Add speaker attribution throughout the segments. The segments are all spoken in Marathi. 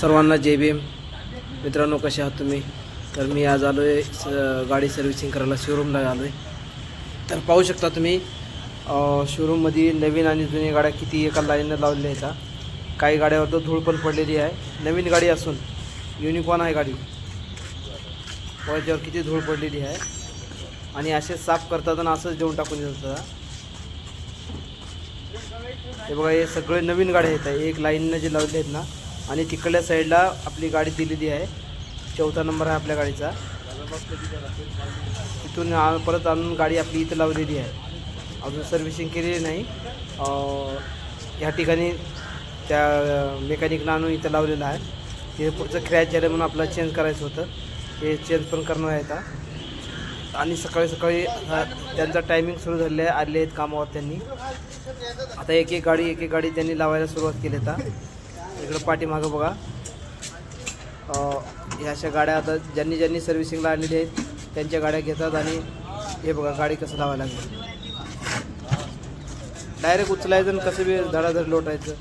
Speaker 1: सर्वांना जय भीम. मित्रांनो कसे आहात तुम्ही? तर मी आज आलो आहे स गाडी सर्व्हिसिंग करायला शोरूमला आलो आहे तर पाहू शकता तुम्ही शोरूममध्ये नवीन आणि जुनी गाड्या किती एका लाईननं लावलेल्या आहेत काही गाड्यावर तर धूळ पण पडलेली आहे. नवीन गाडी असून युनिकॉर्न आहे गाडी. त्याच्यावर किती धूळ पडलेली आहे. आणि असे साफ करतात आणि असंच देऊन टाकून देतात हा. हे बघा हे सगळे नवीन गाड्या आहेत. एक लाईननं जे लावले आहेत ना आणि तिकडल्या साईडला आपली गाडी दिलेली आहे. चौथा नंबर आहे आपल्या गाडीचा. तिथून परत आणून गाडी आपली इथं लावलेली आहे. अजून सर्व्हिसिंग केलेली नाही. ह्या ठिकाणी त्या मेकॅनिकनं आणून इथं लावलेलं आहे. ते पुढचं क्रॅच झालं म्हणून आपल्याला चेंज करायचं होतं. हे चेंज पण करणार आहे आता. आणि सकाळी सकाळी त्यांचा टायमिंग सुरू झाले आहे. आले आहेत कामावर त्यांनी. आता एक एक गाडी एक एक गाडी त्यांनी लावायला सुरुवात केली आता. इकडं पाठीमागं बघा. ह्या अशा गाड्या आता ज्यांनी ज्यांनी सर्व्हिसिंगला आणलेली आहेत त्यांच्या गाड्या घेतात आणि हे बघा गाडी कसं लावायला लागेल. डायरेक्ट उचलायचं आणि कसं बी धडाधड लोटायचं.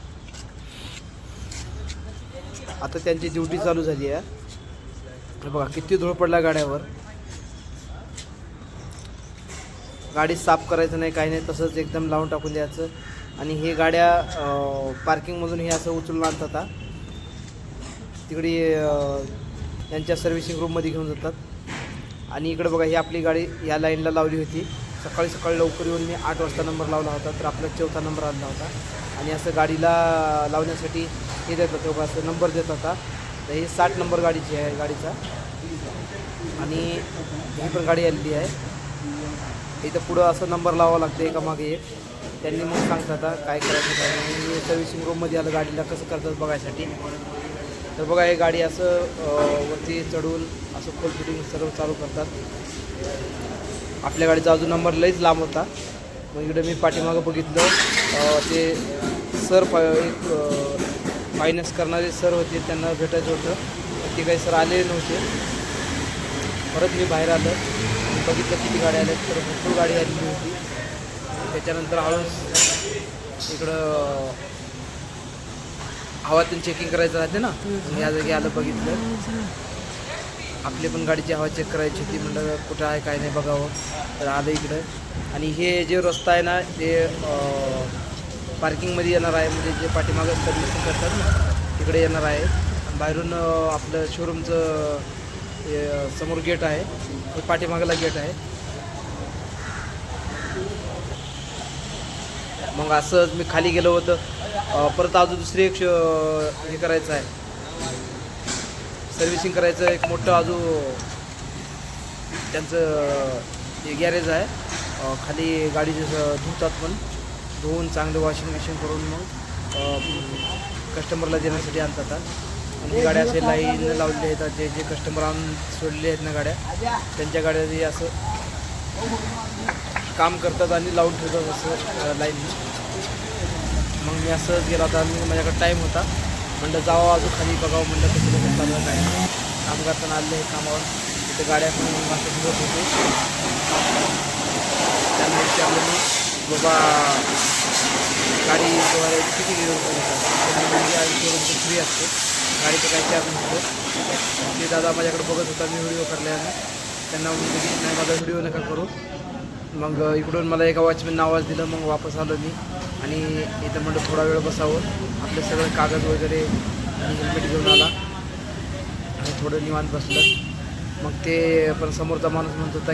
Speaker 1: आता त्यांची ड्युटी चालू झाली आहे. बघा किती धूळ पडला गाड्यावर. गाडी साफ करायचं नाही काही नाही तसंच एकदम लावून टाकून द्यायचं. आणि हे गाड्या पार्किंगमधून हे असं उचलून आणतात तिकडे त्यांच्या सर्व्हिसिंग रूममध्ये घेऊन जातात. आणि इकडे बघा ही आपली गाडी या लाईनला लावली होती. सकाळी सकाळी लवकर येऊन मी आठ वाजता नंबर लावला होता तर आपला चौथा नंबर आणला होता. आणि असं गाडीला लावण्यासाठी हे देतात तेव्हा असं नंबर देत होता तर ही साठ नंबर गाडीची आहे गाडीचा. आणि ही पण गाडी आलेली आहे. इथं पुढं असं नंबर लावावं लागतं एका मागे एक. त्यांनी मग सांगतात काय करायचं काय नाही. मी सर्व्हिसिंग रूममध्ये आलं गाडीला कसं करतात बघायसाठी. तर बघा हे गाडी असं वरती चढून असं फुल फिटिंग सर्व चालू करतात. आपल्या गाडीचा अजून नंबर लईच लांब होता. मग इकडे मी पाठीमागं बघितलं ते सर प एक फायनान्स करणारे सर होते त्यांना भेटायचं होतं. पण ते काही सर आले नव्हते. परत मी बाहेर आलं. बघितलं किती गाड्या आल्या तर भरपूर गाडी आलेली होती. त्याच्यानंतर हळूच इकडं हवातून चेकिंग करायचं राहते ना या जागी आलं बघितलं. आपली पण गाडीची हवा चेक करायची होती म्हणलं कुठं आहे काय नाही बघावं. तर आलं इकडं. आणि हे जे रस्ता आहे ना ते पार्किंगमध्ये येणार आहे म्हणजे जे पाठीमागं सर्व्हिसिंग करतात ना तिकडे येणार आहे. बाहेरून आपलं शोरूमचं हे, समोर गेट आहे. हे पाठीमागला गेट आहे. मग असंच मी खाली गेलो होतं. परत अजून दुसरी एक श- हे करायचं आहे. सर्व्हिसिंग करायचं एक मोठं अजून त्यांचं हे गॅरेज आहे. खाली गाडी धुतात पण. धुवून चांगलं वॉशिंग मशीन करून मग कस्टमरला देण्यासाठी आणतात. म्हणजे गाड्या असे लाईन लावलेल्या आहेत. जे जे कस्टमर आणून सोडले आहेत ना गाड्या त्यांच्या गाड्या असं काम करतात आणि लावून ठेवतात असं लाईन. मग मी असंच गेला होता आणि माझ्याकडे टाईम होता. म्हणलं जावं अजून खाली बघावं म्हणलं कसं कसं चालू काय नाही. काम करताना आले कामावर. तिथे गाड्या पण असं दिवस होते. त्यामुळे विचारलं मी बाबा गाडी किती किलोमीटर फ्री असते. गाडीचं काही चार्ज नसतो ते दादा माझ्याकडे बघत होता मी व्हिडिओ करल्यानं त्यांना की नाही माझा व्हिडिओ नका करू. मग इकडून मला एका वॉचमॅन आवाज दिलं मग वापस आलो मी आणि इथं म्हणलं थोडा वेळ बसावं. आपले सगळे कागद वगैरे हेल्मेट घेऊन आला. आणि थोडं निवांत बसलं. मग ते पण समोरचा माणूस म्हणत होता